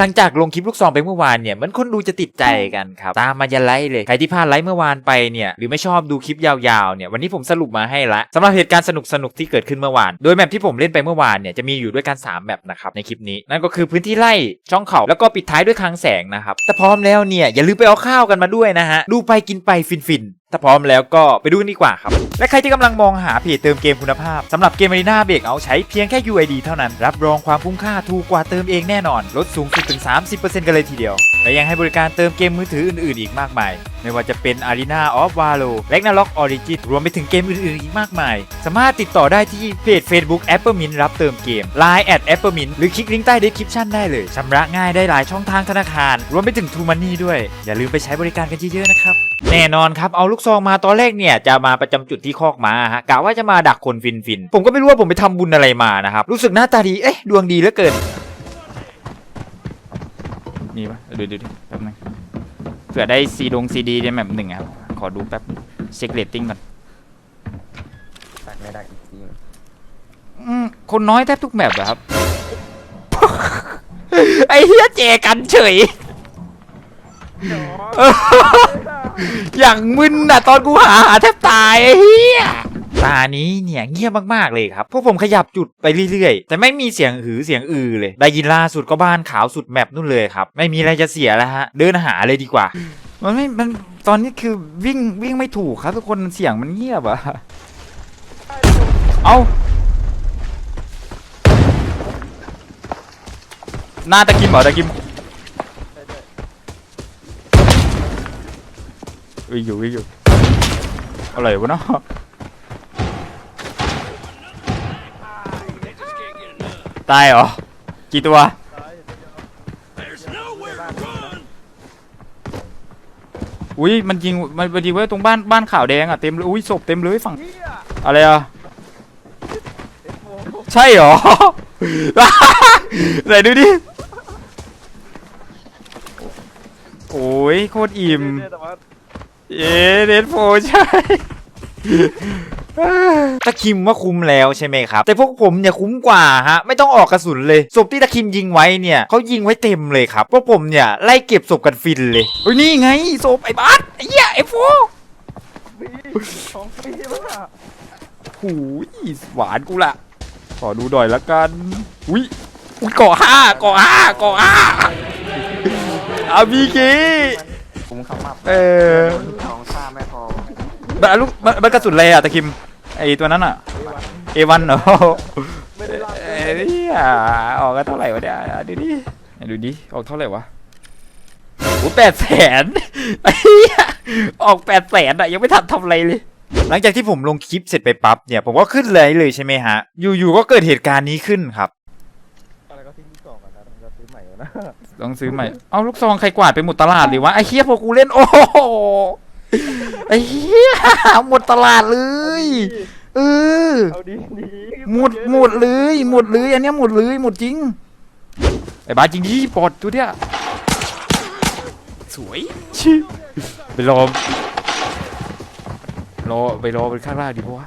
หลังจากลงคลิปลูกซองไปเมื่อวานเนี่ยมันคนดูจะติดใจกันครับ ตามมายันไลฟ์เลย ใครที่พลาดไลฟ์เมื่อวานไปเนี่ยหรือไม่ชอบดูคลิปยาวๆเนี่ยวันนี้ผมสรุปมาให้ละสำหรับเหตุการณ์สนุกๆที่เกิดขึ้นเมื่อวาน โดยแมปที่ผมเล่นไปเมื่อวานเนี่ยจะมีอยู่ด้วยกัน3แมปนะครับในคลิปนี้นั่นก็คือพื้นที่ไร่ช่องเขาแล้วก็ปิดท้ายด้วยคลังแสงนะครับแต่พร้อมแล้วเนี่ยอย่าลืมไปเอาข้าวกันมาด้วยนะฮะดูไปกินไปฟินๆ ถ้าพร้อมแล้วก็ไปดูกันดีกว่าครับ และใครที่กำลังมองหาเพจเติมเกมคุณภาพสำหรับเกม a ารีนาเบรกเอาใช้เพียงแค่ UID เท่านั้น รับรองความคุ้มค่าถูกกว่าเติมเองแน่นอน ลดสูงสุดถึง 30%กันเลยทีเดียว และยังให้บริการเติมเกมมือถืออื่นๆ อีกมากมาย ไม่ว่าจะเป็น Arena of Valo r a g n a r o k Origin รวมไปถึงเกมอื่นๆ อีกมากมาย สามารถติดต่อได้ที่เพจ Facebook a p p l e m i n t รับเติมเกม Line at a p p l e m i n t หรือคลิกลิงก์ใต้ description ได้เลยชำระง่ายได้หลายช่องทางธนาคาร รวมไปถึง True Money ด้วย อย่าลืมไปใช้บริการกันเยอะๆนะครับ แน่นอนครับเอาลูกซองมาตอนแรกเนี่ยจะมาประจำจุดที่คอกม้าฮะกะว่าจะมาดักคนฟินฟินๆผมก็ไม่รู้ว่าผมไปทำบุญอะไรมานะครับรู้สึกหน้าตาดีเอ๊ะดวงดีเหลือเกินมีปะเดี๋ยวดูดิแป๊บนึงเผื่อได้ซีดงซีดีในแมปหนึ่งอะครับขอดูแป๊บเช็คเรตติ้งก่อนตัดไม่ได้อีกทีอืมคนน้อยแทบทุกแมปอะครับไอ้เฮียเจกันเฉย อย่างมึนอะตอนกูหาหาแทบตายไอ้เฮียตานี้เนี่ยเงียบมากๆเลยครับ พวกผมขยับจุดไปเรื่อยๆ แต่ไม่มีเสียงหือเสียงอือเลย ได้ยินล่าสุดก็บ้านขาวสุดแมปนู่นเลยครับ ไม่มีอะไรจะเสียแล้วฮะ เดินหาเลยดีกว่า มันไม่ มันตอนนี้คือวิ่งวิ่งไม่ถูกครับ ทุกคนเสียงมันเงียบอะเอาหน้าตะกิมเหรอตะกิม วิ่งอยู่วิ่งอยู่อะไรวะเนาะตายเหรอ กี่ตัว อุ้ยมันยิงมันมันยิงไว้ตรงบ้านบ้านขาวแดงอะเต็มเลยอุ้ยศพเต็มเลยฝั่งอะไรอะใช่เหรอ ไหนดูดิโอ้ยโคตรอิ่ม เอ๊เดนโฟใช่ตะคิมว่าคุ้มแล้วใช่ไหมครับ แต่พวกผมเนี่ยคุ้มกว่าฮะไม่ต้องออกกระสุนเลยศพที่ตะคิมยิงไว้เนี่ยเขายิงไว้เต็มเลยครับพวกผมเนี่ยไล่เก็บศพกันฟินเลยโอ้ยนี่ไงศพไอ้บัสไอ้เหี้ยไอ้โฟของฟรีป่ะหูยหวานกูละขอดูหน่อยละกันอุ้ยอุ้ยเกาะห้าเกาะห้าเกาะห้าอาบีกี คุ้มขมับเออของค่าไม่พอมันลูกมันมันกระสุนอะไรอะตะคิมไอตัวนั้นอะเอวันเหรอไม่ได้รับเอ้ยออกกันเท่าไหร่วะเนี่ยดูดิไหนดูดิออกเท่าไหร่วะโอ้แปดแสนไอ้เหี้ยออกแปดแสนอะยังไม่ทันทำอะไรเลย หลังจากที่ผมลงคลิปเสร็จไปปั๊บเนี่ยผมก็ขึ้นเลยเลยใช่ไหมฮะ อยู่ๆก็เกิดเหตุการณ์นี้ขึ้นครับ อะไรก็ทิ้งที่สองกันนะต้องจะซื้อใหม่แล้วนะ ต้องซื้อใหม่ เอาลูกซองใครกวาดไปหมดตลาดเลยวะไอ้เฮียพอกูเล่นโอ้โหไอ้เฮียหมดตลาดเลยเออเอาดีดีหมดหมดเลยหมดเลยอันเนี้ยหมดเลยหมดจริงไอ้บ้าจริงดิปอดตัวเนี้ยสวยชิไปรอรอไปรอเป็นข้างล่างดีปะวะ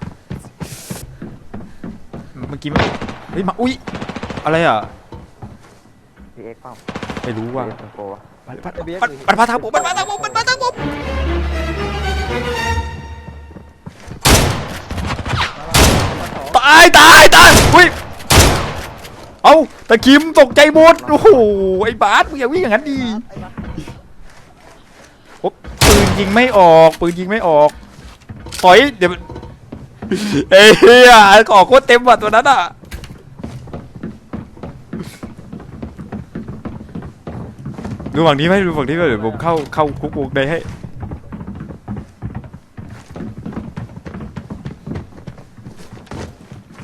เมื่อกี้มันเฮ้ยมาอุ้ยอะไรอะ พีเอ็กซ์ป้อม ไม่รู้ว่ะพีเอ็กซ์โปรวะมันมันมันมันมาทางผมมันมาทางผมมันมาทางผมตายตายตายอุ้ยเอาตะคิมตกใจหมดโอ้โหไอ้บาสมึงอย่าวิ่งอย่างนั้นดีโอ๊ะปืนยิงไม่ออกปืนยิงไม่ออกถอยเดี๋ยวมันเอ้ยเหี้ยออกโคตรเต็มว่ะตัวนั้นอะ ดูฝั่งนี้ไหมดูฝั่งนี้ไหมเดี๋ยวผมเข้าเข้าคุกวงในให้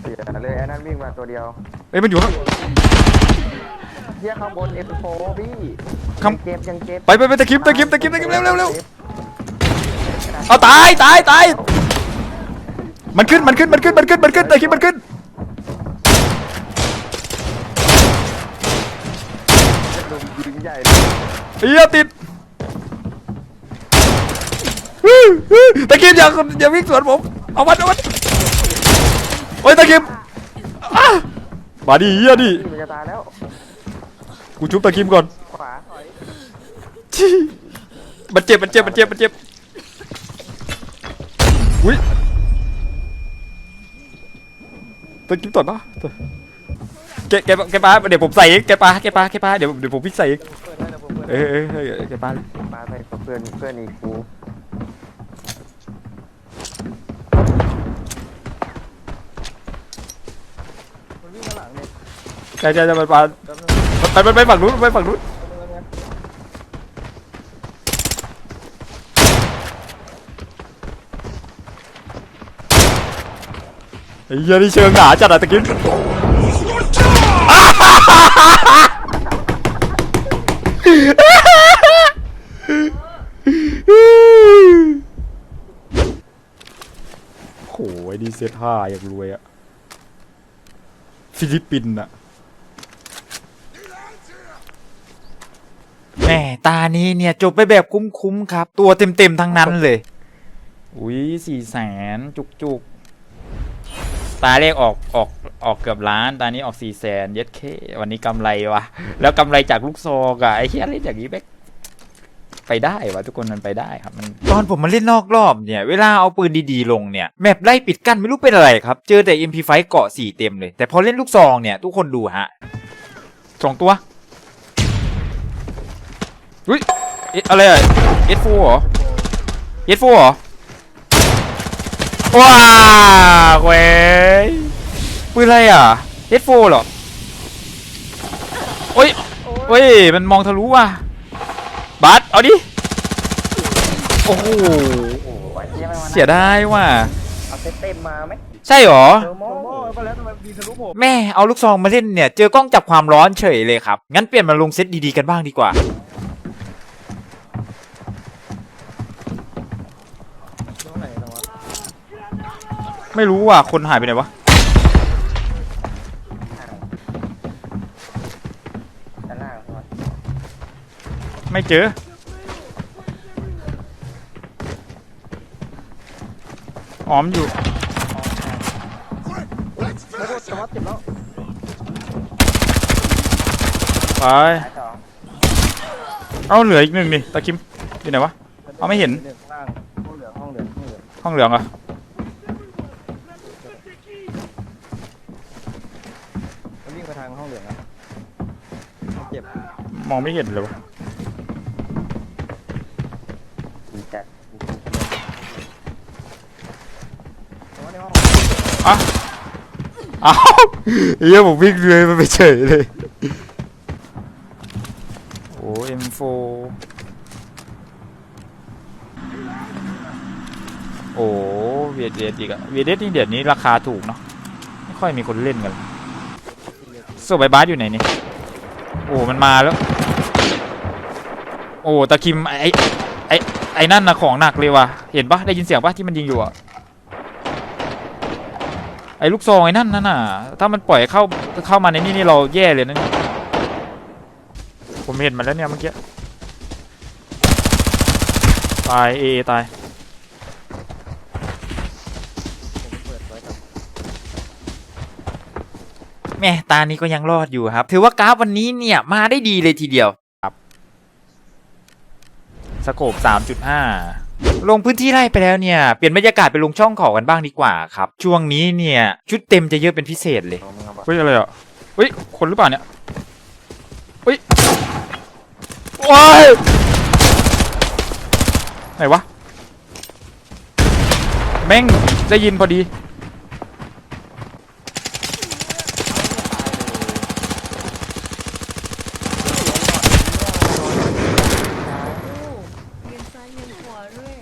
เสียเลยไอ้นั่นวิ่งมาตัวเดียวเอ้ยมันอยู่ข้างเฮียข้างบนเอฟโฟพี่ข้างเก็บยังเก็บไปไปไปตะคิมตะคิมตะคิมตะคิมเร็วเร็วเร็วเอาตายตายตายมันขึ้นมันขึ้นมันขึ้นมันขึ้นมันขึ้นตะคิมมันขึ้น ลุมยิงใหญ่ เฮียติดฮึ่มฮึ่มตะคิมอย่าอย่าวิ่งสวนผมเอามันเอามันโอ้ยตะคิมอะมาดิเฮียดิพี่มันจะตายแล้วกูกูชุบตะคิมก่อนขวามันเจ็บมันเจ็บมันเจ็บมันเจ็บอุ้ยตะคิมต่อยปะแกแกแกปาเดี๋ยวผมใส่เองแกปาแกปาแกปาเดี๋ยวเดี๋ยวผมพิกใส่เอง เปิดได้แล้วผมเปิดเออเออเออแกปาเลยมาไปกับเพื่อนเพื่อนอีกกูมันวิ่งมาหลังเนี่ยใช่ใช่ใช่มันปาแป๊บนึงไปไปไปฝั่งนู้นไปฝั่งนู้นแป๊บนึงนะไอ้เหี้ยนี่เชิงหนาจัดอะตะคิมโหไอ้ดีเซตห้าอยากรวยอะฟิลิปปินส์อะแหม่ตานี้เนี่ยจบไปแบบคุ้มๆครับ ตัวเต็มๆทั้งนั้นเลย อุ้ยสี่แสนจุกๆ ตาเลขออกออกออกเกือบล้าน ตานี้ออกสี่แสนเย็ดเค วันนี้กำไรวะ แล้วกำไรจากลูกซองอะไอ้เหี้ยเล่นอย่างนี้แม่ง ไปได้วะทุกคนมันไปได้ครับมันตอนผมมาเล่นนอกรอบเนี่ย เวลาเอาปืนดีๆลงเนี่ยแมปไล่ปิดกั้นไม่รู้เป็นอะไรครับ เจอแต่ MP5 เกาะสี่เต็มเลย แต่พอเล่นลูกซองเนี่ย ทุกคนดูฮะสองตัวอุ้ยเอ๊ะอะไรอะเอสโฟเหรอเอสโฟเหรอ ว้าเว้ยปืนอะไรอะเฮดโฟเหรอโอ้ยโอ้ยมันมองทะลุว่ะ บัสเอาดิ โอ้โห โอ้โหไอ้เหี้ยไม่มาเสียดายว่ะ เอาเซตเต็มมาไหมใช่เหรอ เทอร์โมไปแล้วทำไมดีทะลุผมแม่เอาลูกซองมาเล่นเนี่ย เจอกล้องจับความร้อนเฉยเลยครับ งั้นเปลี่ยนมาลงเซตดีๆกันบ้างดีกว่า ตรงไหนตรงวะไม่รู้ว่ะคนหายไปไหนวะ ไม่เจออ๋อมนอยู่ แล้วก็สวัสดิ์เจ็บแล้วไปสายสองเอาเหลืออีกหนึ่งนี่ตะคิมอยู่ไหนวะ เอาไม่เห็น หนึ่งข้างล่างห้องเหลืองห้องเหลืองห้องเหลืองห้องเหลืองเหรอะมันวิ่งไปทางห้องเหลืองอะเจ็บมองไม่เห็นเลยวะ อ้าวเฮียผมวิ่งเลยมันไปเฉยเลย โอ้เอ็มโฟโอ้เวียดเดอีกอะเวียดเดนี่เดี๋ยวนี้ราคาถูกเนาะไม่ค่อยมีคนเล่นกันโซบายบาสอยู่ไหนนี่โอ้มันมาแล้ว โอ้ตะคิมไอไอไอนั่นนะของหนักเลยว่ะเห็นปะได้ยินเสียงปะที่มันยิงอยู่อะ อ้ลูกซองไอ้นั่นนั่นน่ะ ถ้ามันปล่อยเข้าเข้ามาในนี่นี่เราแย่เลยนะผมเห็นมันแล้วเนี่ยเมื่อกี้ ตายเอตาย ผมเปิดไว้ครับแม่ตานี้ก็ยังรอดอยู่ครับ ถือว่ากราฟวันนี้เนี่ยมาได้ดีเลยทีเดียว ครับ สโคป3.5 ลงพื้นที่ไร่ไปแล้วเนี่ย เปลี่ยนบรรยากาศไปลงช่องเขากันบ้างดีกว่าครับ ช่วงนี้เนี่ย ชุดเต็มจะเยอะเป็นพิเศษเลยเอามึงเอาปะเฮ้ยอะไรอะเฮ้ยคนหรือเปล่าเนี่ยเฮ้ยว้ายไหนวะแม่งได้ยินพอดี เวียนซ้ายเวียนขวาด้วย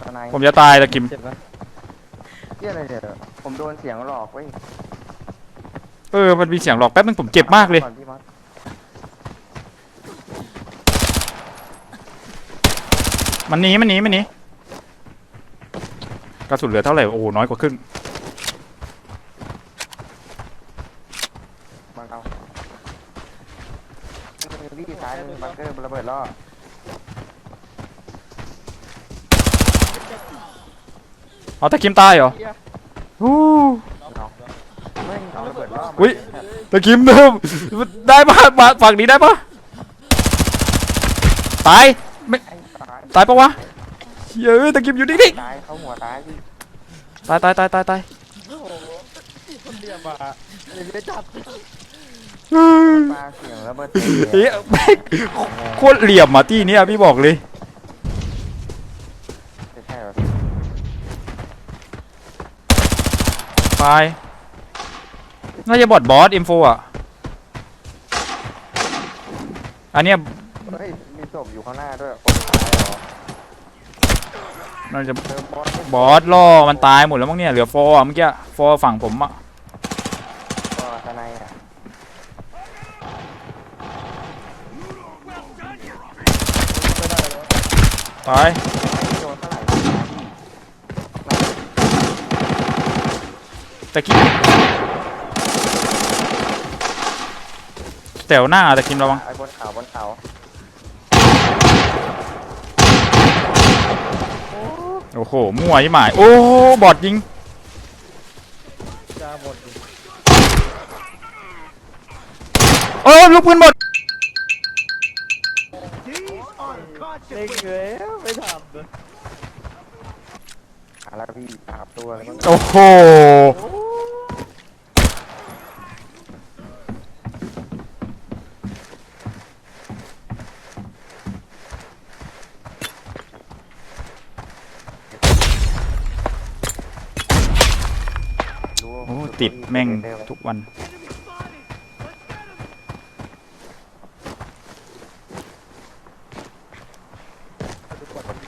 ตอนไหน ผมจะตายตะกิมเจ็บไหมเหี้ยอะไรเนี่ยผมโดนเสียงหลอกเว้ยเออมันมีเสียงหลอกแป๊บนึงผมเจ็บมากเลยก่อนพี่มัดมันหนีมันหนีมันหนีกระสุนเหลือเท่าไหร่โอ้โหน้อยกว่าครึ่งมาเอาวิ่งซ้ายมือบังเกอร์ระเบิดล่อ เอาตะกิมตายเหรอเหี้ยฮู้เอาไม่เอาระเบิดล่ออุ้ยตะกิมเดิมได้ปะมาฝั่งนี้ได้ปะตายไม่ไอ้ตายตายปะวะเฮ้ยตะกิมอยู่นิ่งตายเข้าหัวตายพี่ๆตายตายตายตายตายปลาเสียงระเบิดเฮ้ยแม่งโคตรเหลี่ยมอะที่เนี้ยพี่บอกเลย ตาย น่าจะบอดบอสอินโฟอะ อันเนี้ยเฮ้ยมีศพอยู่ข้างหน้าด้วยคนตายเหรอน่าจะเจอบอสบอสล่อมันตายหมดแล้วมั้งเนี่ยเหลือฟอร์อะเมื่อกี้ฟอร์ฝั่งผมอะ ก็ทนายอะตาย ไม่โดนเท่าไหร่ตายพี่ ตะกี้แถวหน้าตะกิมระวังไอ้บนเขาบนเขาโอ้โหมั่วยี่หมายโอ้บอดยิงโอ้ลูกปืนหมดหาแล้วพี่สามตัวแล้วมันโอ้โห โอ้ติดแม่งทุกวัน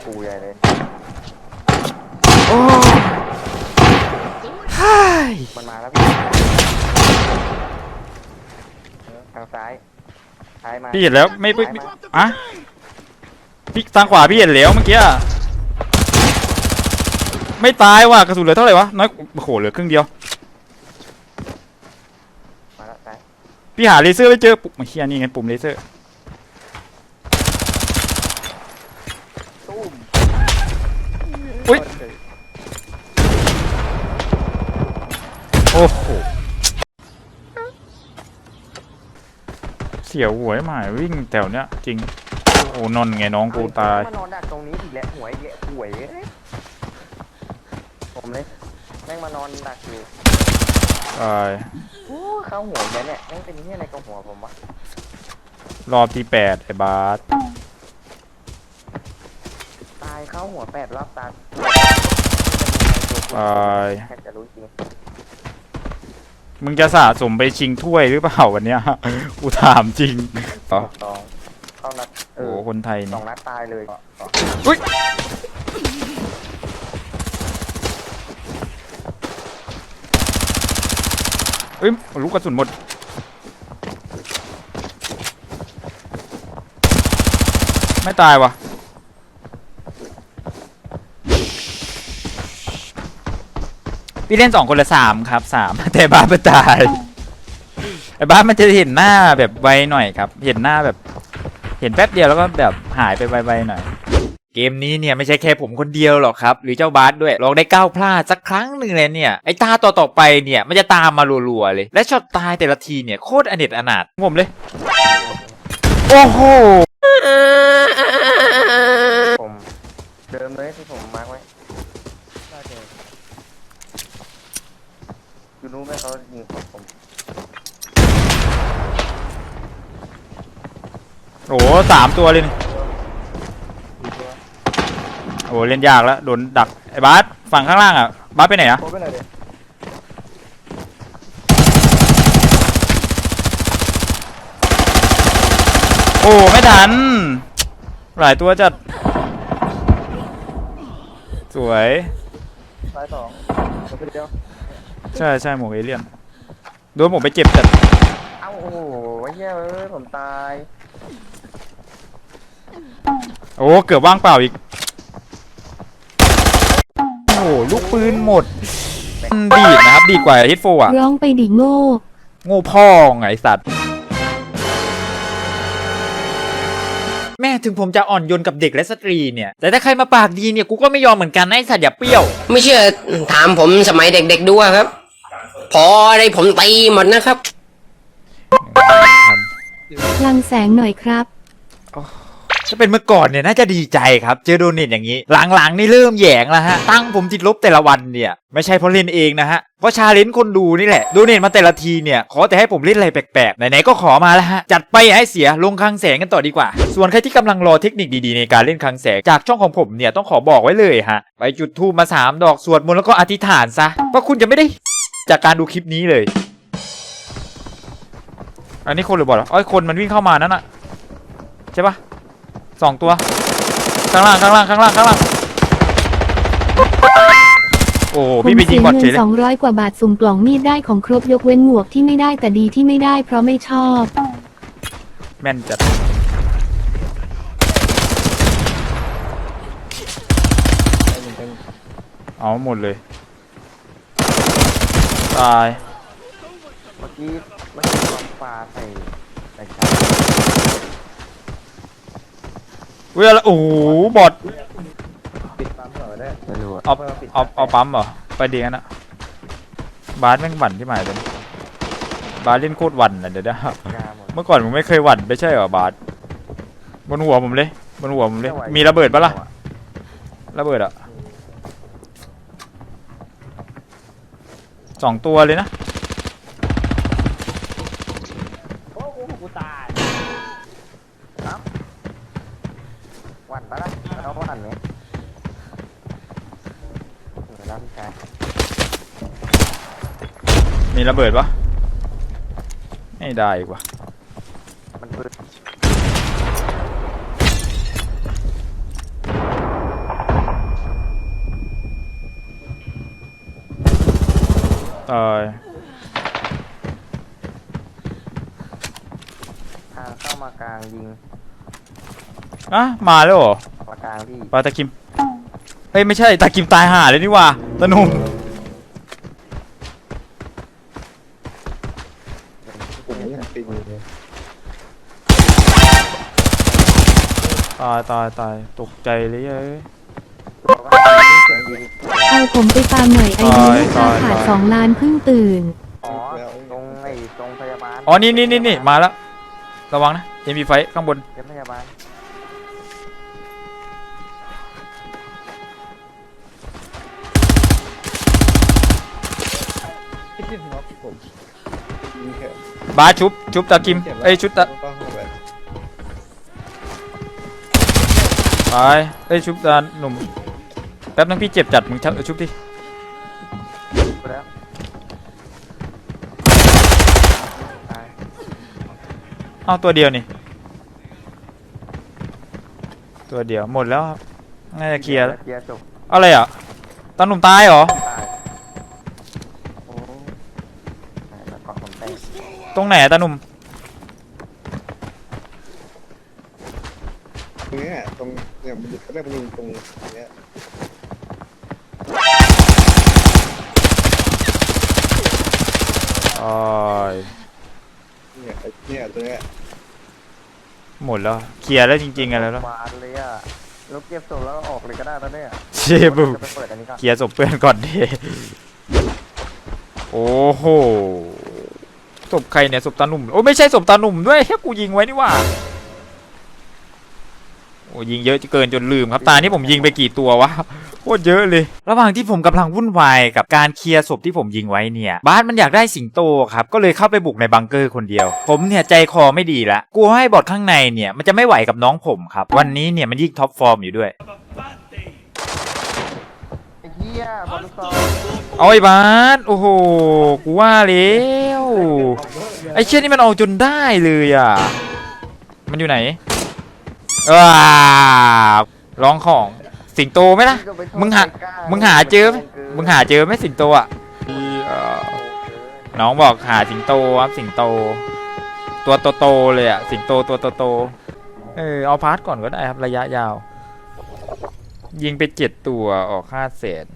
กูใหญ่เลยโอ้ฮ่ายมันมาแล้วพี่ทางซ้ายซ้ายมาพี่เห็นแล้วไม่ไม่ซ้ายไม่มาอะพี่ทางขวาพี่เห็นแล้วเมื่อกี้อะไม่ตายว่ะกระสุนเหลือเท่าไหร่วะน้อยโอ้โหเหลือครึ่งเดียว มาแล้วซ้าย พี่หาเลเซอร์ไม่เจอปุ่มเฮียนี่ไงปุ่มเลเซอร์ตุ้มอุ้ยโอ้โหเสียวหวยหมายวิ่งแถวเนี้ยจริงโอ้นนไงน้องกูตายมานอนดักตรงนี้อีกแล้วหวยแยะหวยเอ้ยผมเลยแม่งมานอนดักอยู่ตายโอ้ เข้าหัวอีกแล้วเนี่ยแม่งเป็นที่อะไรกับหัวผมวะรอบที่แปดไอ้บาสตายเข้าหัวแปดรอบตายตายแค่จะรู้จริงมึงจะสะสมไปชิงถ้วยหรือเปล่าวันเนี้ย กูถามจริงอ๋อสองเข้านัดเอโอ้อคนไทยสนี่องนัดตายเลยอุ้ย เอ้ยลูกกระสุนหมด ไม่ตายวะพี่เล่นสองคนละสามครับสามแต่บ้าไม่ตายไอ้บ้ามันจะเห็นหน้าแบบไวหน่อยครับ เห็นหน้าแบบ เห็นแป๊บเดียวแล้วก็แบบหายไปไวๆหน่อย เกมนี้เนี่ยไม่ใช่แค่ผมคนเดียวหรอกครับ หรือเจ้าบาสด้วยลองได้ก้าวพลาดสักครั้งหนึ่งเลยเนี่ยไอ้ตาต่อต่อๆไปเนี่ยมันจะตามมารัวๆเลย และช็อตตายแต่ละทีเนี่ยโคตรอเนจอนาถงมเลย โอ้โหผมเดิมเลยที่ผมมาร์กไว้คุณรู้ไหมเขายิงผมผมโอ้โหสามตัวเลยนี่ โอ้โหเล่นยากแล้วโดนดักไอ้บาสฝั่งข้างล่างอะบาสไปไหนอะโคไปไหนเด็โอ้ไม่ทัน หลายตัวจัด สวยซ้ายสองตัวเดียวใช่ใช่หมวกเอเลี่ยนโดนผมไปเจ็บจัดเอ้าโอ้โหเฮียเอ้ยผมตาย โอ้เกือบว่างเปล่าอีก โอ้โหลูกปืนหมดดีดนะครับ ดีกว่าฮิตโฟอะ ร้องไปดิโง่ โง่พ่อไงไอ้สัตว์ แม่ถึงผมจะอ่อนโยนกับเด็กและสตรีเนี่ย แต่ถ้าใครมาปากดีเนี่ย กูก็ไม่ยอมเหมือนกันนะไอ้สัตว์อย่าเปรี้ยว ไม่เชื่อถามผมสมัยเด็กๆดูอะครับ พออะไรผมตีหมดนะครับ พลังแสงหน่อยครับ ถ้าเป็นเมื่อก่อนเนี่ยน่าจะดีใจครับเจอโดเนทอย่างนี้ หลังๆนี่เริ่มแยงแล้วฮะ ตั้งผมติดลบแต่ละวันเนี่ยไม่ใช่เพราะเล่นเองนะฮะ เพราะชาเลนจ์คนดูนี่แหละ โดเนทมาแต่ละทีเนี่ย ขอแต่ให้ผมเล่นอะไรแปลกๆ ไหนๆก็ขอมาแล้วฮะ จัดไปให้เสียลงคลังแสงกันต่อดีกว่า ส่วนใครที่กำลังรอเทคนิคดีๆ ในการเล่นคลังแสง จากช่องของผมเนี่ยต้องขอบอกไว้เลยฮะ ไปจุดธูปมาสามดอกสวดมนต์แล้วก็อธิษฐานซะว่าคุณจะไม่ได้จากการดูคลิปนี้เลย อันนี้คนหรือบอทอ๋อคนมันวิ่งเข้ามานั่นน่ะใช่ปะ สองตัว ข้างล่างข้างล่างข้างล่างข้างล่าง โอ้โหผมพี่ไปยิเสีงยบอทเงิเฉนยเลยสองร้อยกว่าบาทสุ่มกล่องมีดได้ของครบยกเว้นหมวกที่ไม่ได้แต่ดีที่ไม่ได้เพราะไม่ชอบ แม่นจัด เอาหมดเลย ตาย เมื่อกี้เมื่อกี้ลองปลาใส่ใส่ชา เว้ยแล้วโอ้โหบอทไม่รู้อะเอาเอาเอาปั๊มเหรอไปดีกันนะบาสแม่งหวั่นที่หมายเลยบาสเล่นโคตรหวั่นอะเดี๋ยวนะงามหมดเมื่อก่อนผมไม่เคยหวั่นไม่ใช่เหรอบาสบนหัวผมเลยบนหัวผมเลยมีระเบิดปะล่ะระเบิดอะสองตัวเลยนะ หวันปะล่ะ เอาหวันไหมเดี๋ยวรับพี่ชายมีระเบิดปะไม่ได้อีกว่ะมันปืนตายทางเข้ามากลางยิง อะมาแล้วเหรอ มากลางพี่ปลาตะกิมเฮ้ยไม่ใช่ตะกิมตายห่าเลยนี่หว่าตะหนุ่มตายตายตายตกใจเลยเอ้ยบอกว่าเสียงยิงเอาผมไปฟาร์มหน่อยไอ้นี้ลูกค้าตาย ขาดตายสองล้านเพิ่งตื่น อ๋อตรงไอ้ตรงพยาบาลอ๋อนี่นี่นี่นี่มาแล้วระวังนะยังมีไฟข้างบนเก็บพยาบาล บาสชุบชุบตะกิมเอ้ยชุบตะตายเอ้ยชุบตาหนุ่มแป๊บนึงพี่เจ็บจัดมึงชักชุบดิไปแล้วตายเอาตัวเดียวนี่ตัวเดียวหมดแล้วครับน่าจะเคลียร์แล้วเคลียร์จบอะไรอะตาหนุ่มตายเหรอตายโอ้ตายแล้วก็ผมเต้น ตรงไหนอะตาหนุ่มตรงเนี้ยตรงเนี่ยมันเขาเรียกมันยิงตรงเนี้ยอ๋อเนี่ยไอ้เนี่ยตรงเนี้ยหมดแล้วเคลียร์แล้วจริงๆอะไรแล้วบานเลยอะแล้วเก็บศพแล้วก็ออกเลยก็ได้แล้วเนี่ยเชบูจะไปเปิดอันนี้ก่อนเคลียร์ศพเพื่อนก่อนดิโอ้โห ศพใครเนี่ยศพตาหนุ่ม โอ้ไม่ใช่ศพตาหนุ่มด้วยแค่กูยิงไว้นี่ว่าโอ้ยิงเยอะเกินจนลืมครับตานี่ผมยิงไปกี่ตัววะโคตรเยอะเลย ระหว่างที่ผมกำลังวุ่นวายกับการเคลียร์ศพที่ผมยิงไว้เนี่ยบาสมันอยากได้สิงโตครับก็เลยเข้าไปบุกในบังเกอร์คนเดียว ผมเนี่ยใจคอไม่ดีละกลัวให้บอดข้างในเนี่ยมันจะไม่ไหวกับน้องผมครับ วันนี้เนี่ยมันยิงท็อปฟอร์มอยู่ด้วย ยบอลลูกซองเอาไอ้บาสโอ้โหกูว่าแล้วไอ้เชี่ยนี่มันเอาจนได้เลยอะมันอยู่ไหนอ้าร้องของสิงโตไหมล่ะมึงหามึงหาเจอไหมมึงหาเจอไหมสิงโตอะน้องบอกหาสิงโตครับสิงโต ตัวโตๆเลยอะสิงโตตัวโตๆเออเอาพาร์ทก่อนก็ได้ครับระยะยาว ยิงไปเจ็ดตัวออกห้าแสน